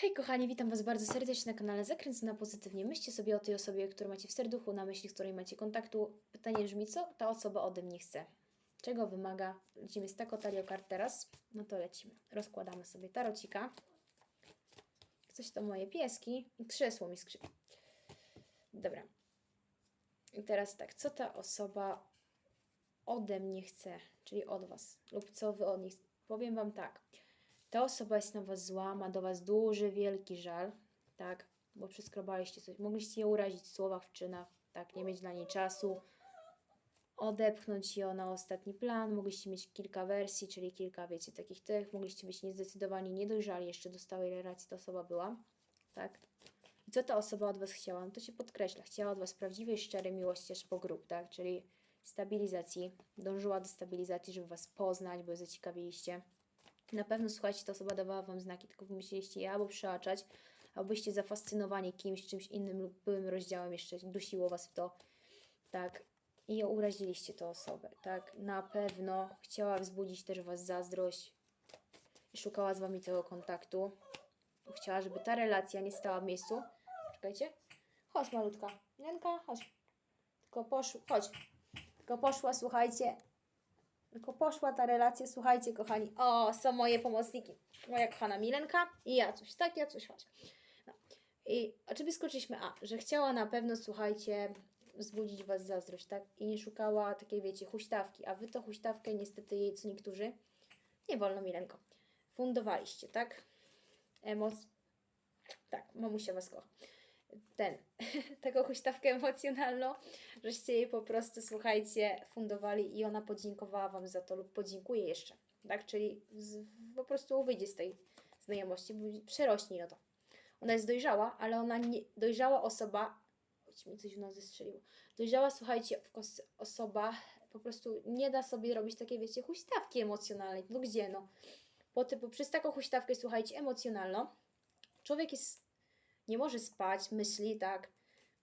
Hej kochani, witam Was bardzo serdecznie na kanale Zakręcona Pozytywnie. Myślcie sobie o tej osobie, którą macie w serduchu, na myśli, z której macie kontaktu. Pytanie brzmi, co ta osoba ode mnie chce? Czego wymaga? Lecimy z tako tario kart teraz. No to lecimy. Rozkładamy sobie tarocika. Coś to moje pieski i krzesło mi skrzypi. Dobra. I teraz tak, co ta osoba ode mnie chce, czyli od Was, lub co Wy od nich. Powiem Wam tak. Ta osoba jest na Was zła, ma do Was duży, wielki żal, tak, bo przeskrobaliście coś. Mogliście je urazić w słowach, w czynach, tak, nie mieć dla niej czasu, odepchnąć ją na ostatni plan. Mogliście mieć kilka wersji, czyli kilka, wiecie, takich tych. Mogliście być niezdecydowani, niedojrzali jeszcze do stałej relacji ta osoba była, tak. I co ta osoba od Was chciała? No to się podkreśla. Chciała od Was prawdziwej, szczerej miłości aż po grób, tak, czyli stabilizacji. Dążyła do stabilizacji, żeby Was poznać, bo zaciekawiliście. Na pewno, słuchajcie, ta osoba dawała Wam znaki, tylko wy musieliście je albo przeaczać, albo byście zafascynowani kimś, czymś innym lub byłym rozdziałem jeszcze dusiło Was w to, tak, i uraziliście tę osobę, tak. Na pewno chciała wzbudzić też Was zazdrość i szukała z Wami tego kontaktu. Chciała, żeby ta relacja nie stała w miejscu. Czekajcie. Chodź, malutka. Lenka, chodź. Tylko poszła, chodź. Tylko poszła, słuchajcie, tylko poszła ta relacja, słuchajcie, kochani. O, są moje pomocniki. Moja kochana Milenka i ja coś, tak, ja coś, chodź. No. I czym skoczyliśmy? A, że chciała na pewno, słuchajcie, wzbudzić Was zazdrość, tak? I nie szukała takiej, wiecie, huśtawki. A Wy to huśtawkę niestety jej, co niektórzy, nie wolno, Milenko, fundowaliście, tak? Emoc... Tak, mamusia Was kocha. Ten, taką huśtawkę emocjonalną, żeście jej po prostu, słuchajcie, fundowali i ona podziękowała Wam za to lub podziękuje jeszcze, tak? Czyli z, po prostu wyjdzie z tej znajomości, przerośnie no to. Ona jest dojrzała, ale ona nie, dojrzała osoba, choć mi coś w nos zestrzeliło, dojrzała, słuchajcie, osoba po prostu nie da sobie robić takiej, wiecie, huśtawki emocjonalnej, no gdzie, no. Po typu, przez taką huśtawkę, słuchajcie, emocjonalną, człowiek jest, nie może spać, myśli, tak,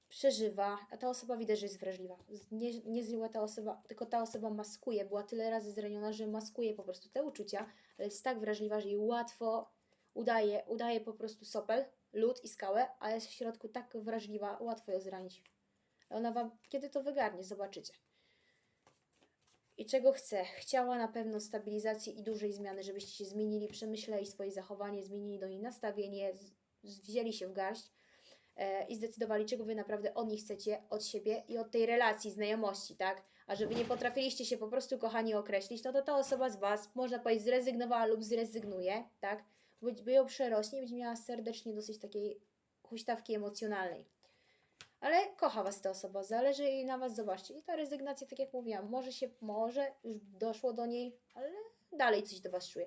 przeżywa, a ta osoba widać, że jest wrażliwa. Nie, nie zryła ta osoba, tylko ta osoba maskuje, była tyle razy zraniona, że maskuje po prostu te uczucia, ale jest tak wrażliwa, że jej łatwo udaje, udaje po prostu sopel, lód i skałę, a jest w środku tak wrażliwa, łatwo ją zranić. Ona wam, kiedy to wygarnie, zobaczycie. I czego chce? Chciała na pewno stabilizacji i dużej zmiany, żebyście się zmienili, przemyśleli swoje zachowanie, zmienili do niej nastawienie, wzięli się w garść e, i zdecydowali, czego wy naprawdę od nich chcecie, od siebie i od tej relacji, znajomości, tak? A że wy nie potrafiliście się po prostu, kochani, określić, no to ta osoba z was, można powiedzieć, zrezygnowała lub zrezygnuje, tak? By, ją przerośnie będzie miała serdecznie dosyć takiej huśtawki emocjonalnej. Ale kocha was ta osoba, zależy jej na was, zobaczcie. I ta rezygnacja, tak jak mówiłam, może się, może już doszło do niej, ale dalej coś do was czuje.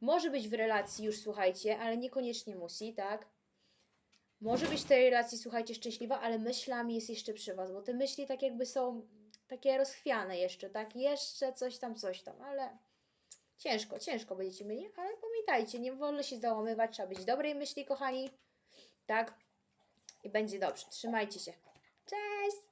Może być w relacji już, słuchajcie, ale niekoniecznie musi, tak? Może być w tej relacji, słuchajcie, szczęśliwa, ale myślami jest jeszcze przy Was, bo te myśli tak jakby są takie rozchwiane jeszcze, tak? Jeszcze coś tam, coś tam, ale ciężko, ciężko będziecie mieli, ale pamiętajcie, nie wolno się załamywać, trzeba być dobrej myśli, kochani, tak? I będzie dobrze. Trzymajcie się. Cześć!